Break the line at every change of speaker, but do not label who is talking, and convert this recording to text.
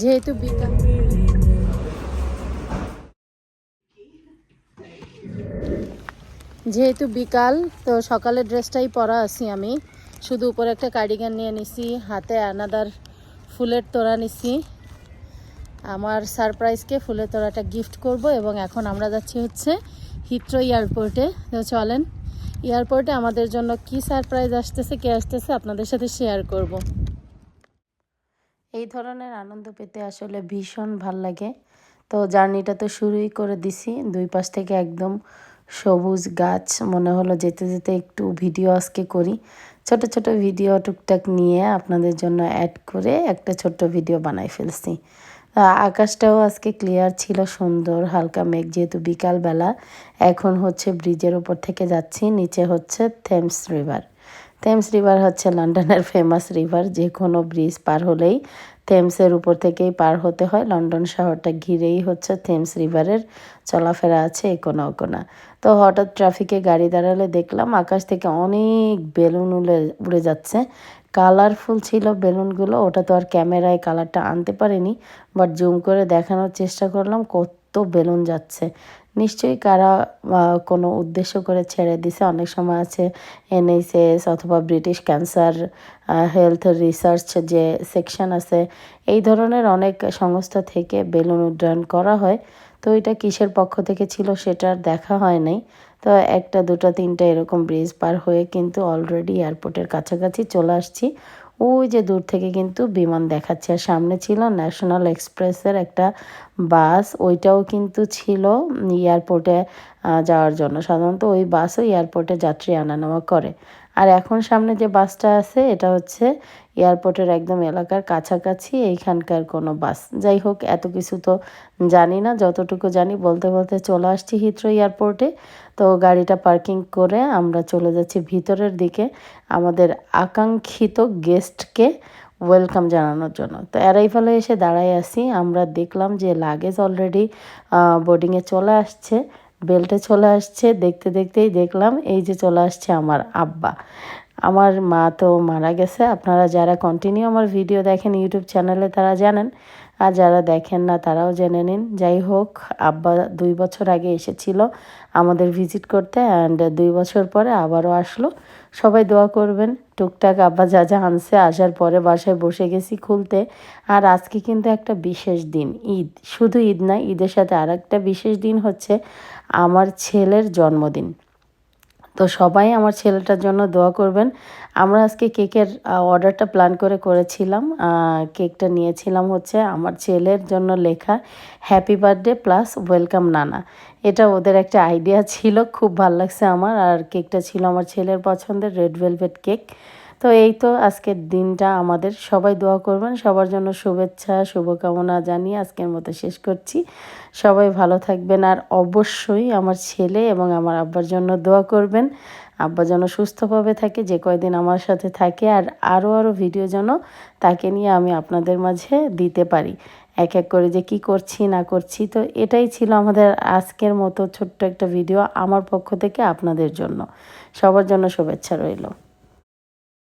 যেহেতু বিকাল। যেহেতু বিকাল, তো সকালের ড্রেসটাই পরা আছি আমি। শুধু উপরে একটা কার্ডিগান নিয়ে নিছি, হাতে আনাদার ফুলের তোড়া নিছি। আমার সারপ্রাইজকে ফুলের তোড়াটা গিফট করব এবং এখন আমরা যাচ্ছি হচ্ছে হিথ্রো এয়ারপোর্টে তো চলেন এয়ারপোর্টে আমাদের জন্য কি সারপ্রাইজ আসতেছে, কে আসতেছে আপনাদের সাথে শেয়ার করব। এই ধরনের আনন্দ পেতে আসলে ভীষণ ভালো লাগে। তো জার্নিটা তো শুরুই করে দিছি। দুই পাশ থেকে একদম সবুজ গাছ, মনে হলো যেতে যেতে একটু ভিডিও আজকে করি। ছোট ছোট ভিডিও টুকটাক নিয়ে আপনাদের জন্য অ্যাড করে একটা ছোট্ট ভিডিও বানাই ফেলছি। আকাশটাও আজকে ক্লিয়ার ছিল সুন্দর, হালকা মেঘ যেহেতু বিকালবেলা। এখন হচ্ছে ব্রিজের উপর থেকে যাচ্ছি, নিচে হচ্ছে থেমস রিভার থেমস রিভার হচ্ছে লন্ডনের ফেমাস রিভার যে কোনো ব্রিজ পার হলেই থেমসের উপর থেকেই পার হতে হয়। লন্ডন শহরটা ঘিরেই হচ্ছে থেমস রিভারের চলাফেরা আছে একোনা ওকোনা তো হঠাৎ ট্রাফিকে গাড়ি দাঁড়ালে দেখলাম আকাশ থেকে অনেক বেলুন উড়ে উড়ে যাচ্ছে। কালারফুল ছিল বেলুনগুলো, ওটা তো আর ক্যামেরায় কালারটা আনতে পারিনি বাট জুম করে দেখানোর চেষ্টা করলাম কত বেলুন যাচ্ছে। নিশ্চয়ই কারা কোনো উদ্দেশ্য করে ছেড়ে দিছে। অনেক সময় আছে এনএইচএস অথবা ব্রিটিশ ক্যান্সার হেলথ রিসার্চ যে সেকশন আছে, এই ধরনের অনেক সংস্থা থেকে বেলুন উড্ডয়ন করা হয়। তো এটা কিসের পক্ষ থেকে ছিল সেটা আর দেখা হয় নাই। তো একটা, দুটো, তিনটা এরকম ব্রিজ পার হয়ে কিন্তু অলরেডি এয়ারপোর্টের কাছাকাছি চলে আসছি। ওই যে দূর থেকে কিন্তু বিমান দেখাচ্ছে। আর সামনে ছিল ন্যাশনাল এক্সপ্রেসের একটা বাস, ওইটাও কিন্তু ছিল এয়ারপোর্টে যাওয়ার জন্য। সাধারণত ওই বাসও এয়ারপোর্টে যাত্রী আনা নেওয়া করে। আর এখন সামনে যে বাসটা আছে, এটা হচ্ছে এয়ারপোর্টের একদম এলাকার কাছাকাছি এইখানকার কোনো বাস। যাই হোক, এত কিছু তো জানি না, যতটুকু জানি, বলতে বলতে চলে আসছি হিথ্রো এয়ারপোর্টে। তো গাড়িটা পার্কিং করে আমরা চলে যাচ্ছি ভিতরের দিকে আমাদের আকাঙ্ক্ষিত গেস্টকে ওয়েলকাম জানানোর জন্য। তো অ্যারাইভালে এসে দাঁড়াই আছি, আমরা দেখলাম যে লাগেজ অলরেডি বোর্ডিংয়ে চলে আসছে। বেল্টে চলে আসছে দেখতে দেখতেই দেখলাম এই যে চলে আসছে আমার আব্বা। আমার মা তো মারা গেছে। আপনারা যারা কন্টিনিউ আমার ভিডিও দেখেন ইউটিউব চ্যানেলে তারা জানেন। আর যারা দেখেন না, তারাও জেনে নিন। যাই হোক, আব্বা দুই বছর আগে এসেছিল আমাদের ভিজিট করতে অ্যান্ড দুই বছর পরে আবারও আসলো। সবাই দোয়া করবেন। টুকটাক আব্বা যা যা আনছে, আসার পরে বাসায় বসে গেছি খুলতে। আর আজকে কিন্তু একটা বিশেষ দিন, ঈদ। শুধু ঈদ না, ঈদের সাথে আর একটা বিশেষ দিন হচ্ছে আমার ছেলের জন্মদিন। তো সবাই আমার ছেলেটার জন্য দোয়া করবেন। আমরা আজকে কেকের অর্ডারটা প্ল্যান করে করেছিলাম। কেকটা নিয়েছিলাম হচ্ছে আমার ছেলের জন্য লেখা হ্যাপি বার্থডে প্লাস ওয়েলকাম নানা এটা ওদের একটা আইডিয়া ছিল, খুব ভালো লাগছে আমার। আর কেকটা ছিল আমার ছেলের পছন্দের রেড ভেলভেট কেক তো এই তো আজকের দিনটা আমাদের। সবাই দোয়া করবেন, সবার জন্য শুভেচ্ছা, শুভকামনা জানিয়ে আজকের মতো শেষ করছি। সবাই ভালো থাকবেন আর অবশ্যই আমার ছেলে এবং আমার আব্বার জন্য দোয়া করবেন। আব্বা যেন সুস্থভাবে থাকে, যে কয়দিন আমার সাথে থাকে আর আরও আরও ভিডিও যেন তাকে নিয়ে আমি আপনাদের মাঝে দিতে পারি। এক এক করে যে কি করছি, না করছি, তো এটাই ছিল আমাদের আজকের মতো ছোট্ট একটা ভিডিও আমার পক্ষ থেকে আপনাদের জন্য। সবার জন্য শুভেচ্ছা রইল।